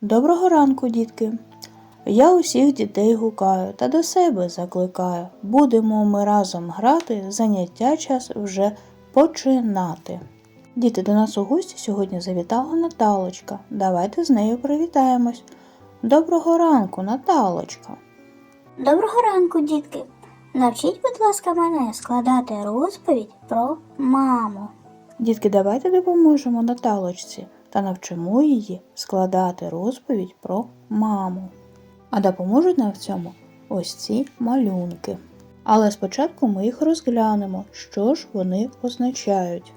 Доброго ранку, дітки. Я усіх дітей гукаю та до себе закликаю. Будемо ми разом грати, заняття час вже починати. Діти, до нас у гості сьогодні завітала Наталочка. Давайте з нею привітаємось. Доброго ранку, Наталочка. Доброго ранку, дітки. Навчіть, будь ласка, мене складати розповідь про маму. Дітки, давайте допоможемо Наталочці та навчимо її складати розповідь про маму. А допоможуть нам в цьому ось ці малюнки. Але спочатку ми їх розглянемо, що ж вони означають.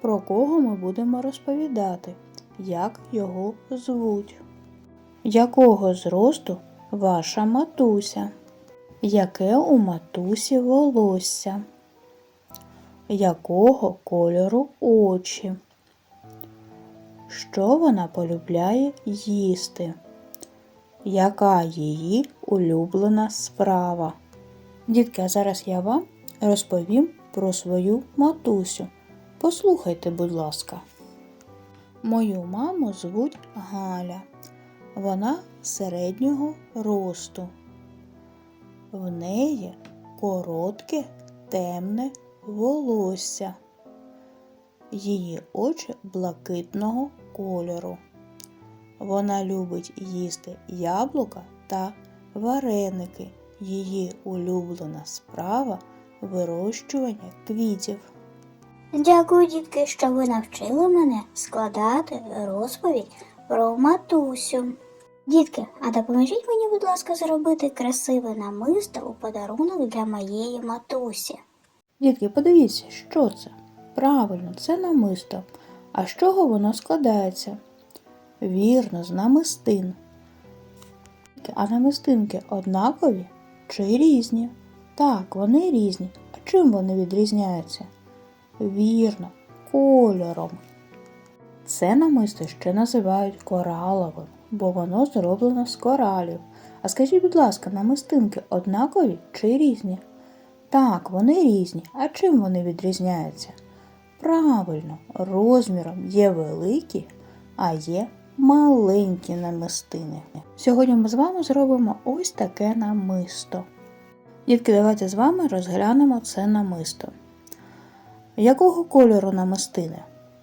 Про кого ми будемо розповідати, як його звуть, якого зросту ваша матуся, яке у матусі волосся, якого кольору очі, що вона полюбляє їсти, яка її улюблена справа. Дітки, а зараз я вам розповім про свою матусю. Послухайте, будь ласка. Мою маму звуть Галя. Вона середнього росту. В неї коротке темне волосся. Її очі блакитного кольору. Вона любить їсти яблука та вареники. Її улюблена справа вирощування квітів. Дякую, дітки, що ви навчили мене складати розповідь про матусю. Дітки, а допоможіть мені, будь ласка, зробити красиве намисто у подарунок для моєї матусі. Дітки, подивіться, що це? Правильно, це намисто. А з чого воно складається? Вірно, з намистин. А намистинки однакові чи різні? Так, вони різні. А чим вони відрізняються? Вірно, кольором. Це намисто ще називають кораловим, бо воно зроблено з коралів. А скажіть, будь ласка, намистинки однакові чи різні? Так, вони різні. А чим вони відрізняються? Правильно, розміром є великі, а є маленькі намистини. Сьогодні ми з вами зробимо ось таке намисто. Дітки, давайте з вами розглянемо це намисто. Якого кольору намистини?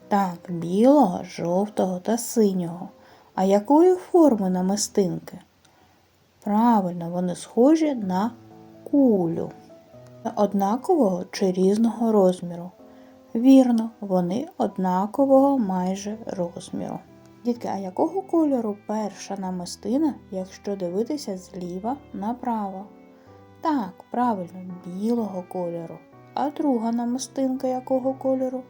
Так, білого, жовтого та синього. А якої форми намистинки? Правильно, вони схожі на кулю. Однакового чи різного розміру? Вірно, вони однакового майже розміру. Дітки, а якого кольору перша намистина, якщо дивитися зліва направо? Так, правильно, білого кольору. А друга намистинка якого кольору?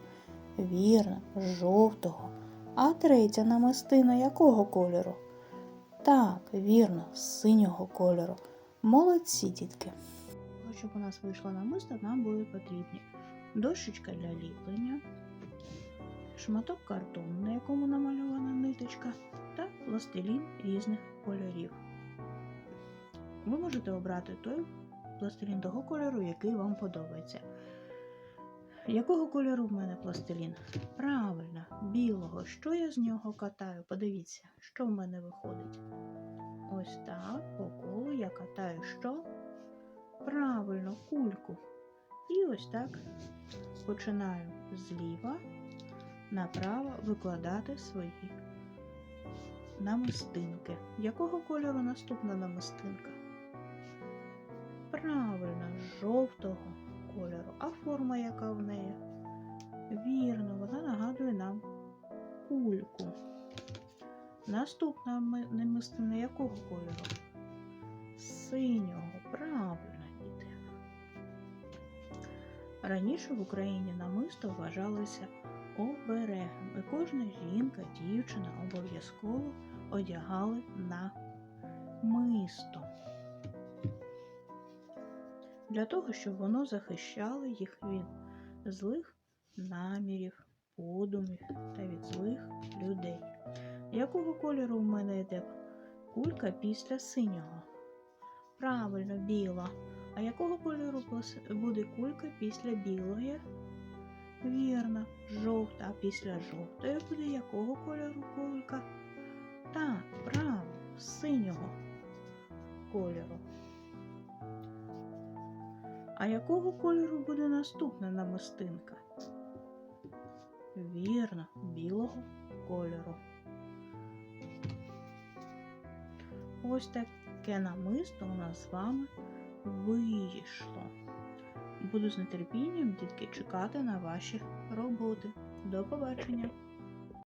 Вірно, жовтого. А третя намистина якого кольору? Так, вірно, синього кольору. Молодці, дітки. Щоб у нас вийшло намисто, нам будуть потрібні дощечка для ліплення, шматок картону, на якому намальована ниточка, та пластилін різних кольорів. Ви можете обрати той пластилін того кольору, який вам подобається. Якого кольору в мене пластилін? Правильно, білого. Що я з нього катаю? Подивіться, що в мене виходить. Ось так, по колу я катаю що? Правильно, кульку. І ось так починаю зліва направо викладати свої намистинки. Якого кольору наступна намистинка? Правильно, жовтого кольору. А форма яка в неї? Вірно, вона нагадує нам кульку. Наступна ми- намистина якого кольору? Синього, правильно, Раніше в Україні намисто вважалося оберегом, і кожна жінка, дівчина обов'язково одягали на мисто. Для того, щоб воно захищало їх від злих намірів, подумів та від злих людей. Якого кольору в мене йде кулька після синього? Правильно, біла. А якого кольору буде кулька після білої? Вірно, жовта, а після жовтої буде якого кольору кулька? Так, правильно. синього кольору. А якого кольору буде наступна намистинка? Вірно, білого кольору. Ось таке намисто у нас з вами вийшло. Буду з нетерпінням, дітки, чекати на ваші роботи. До побачення!